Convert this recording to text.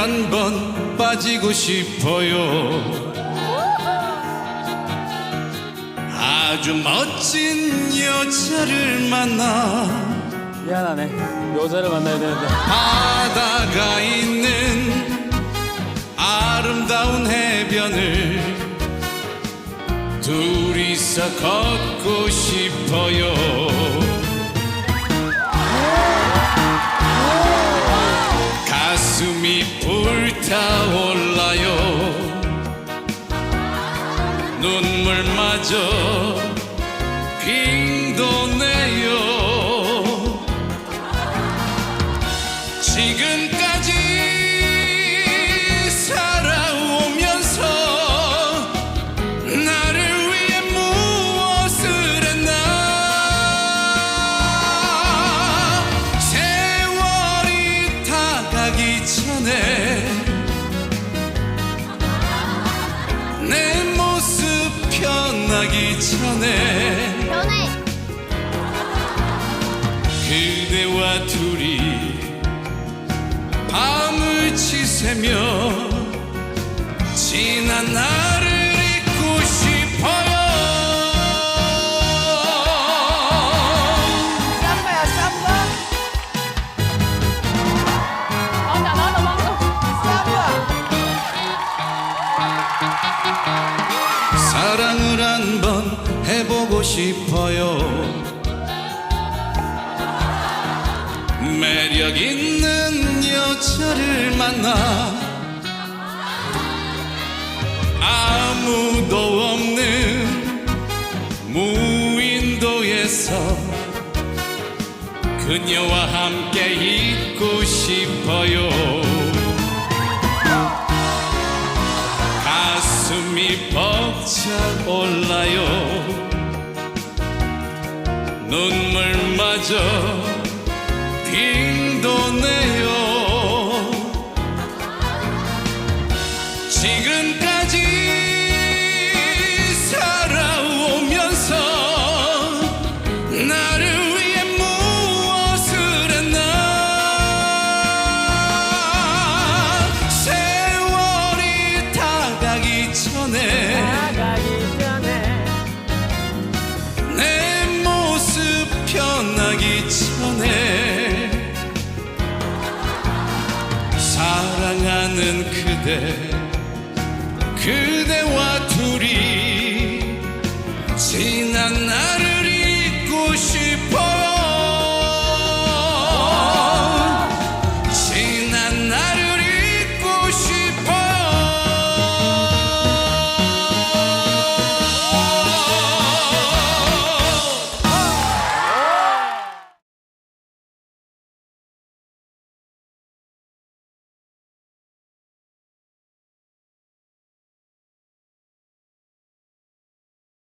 한 번 빠지고 싶어요 아주 멋진 여자를 만나 미안하네. 여자를 만나야 되는데. 바다가 있는 아름다운 해변을 둘이서 걷고 싶어요 눈물마저 빙도네요 변하기 전에 연애 그대와 둘이 밤을 지새며 지난 날을 잊고 싶어요. 쌈바야 쌈바. 맞아 나도 방 해보고 싶어요. 매력 있는 여자를 만나 아무도 없는 무인도에서 그녀와 함께 있고 싶어요. 가슴이 벅차 올라요 눈물마저 그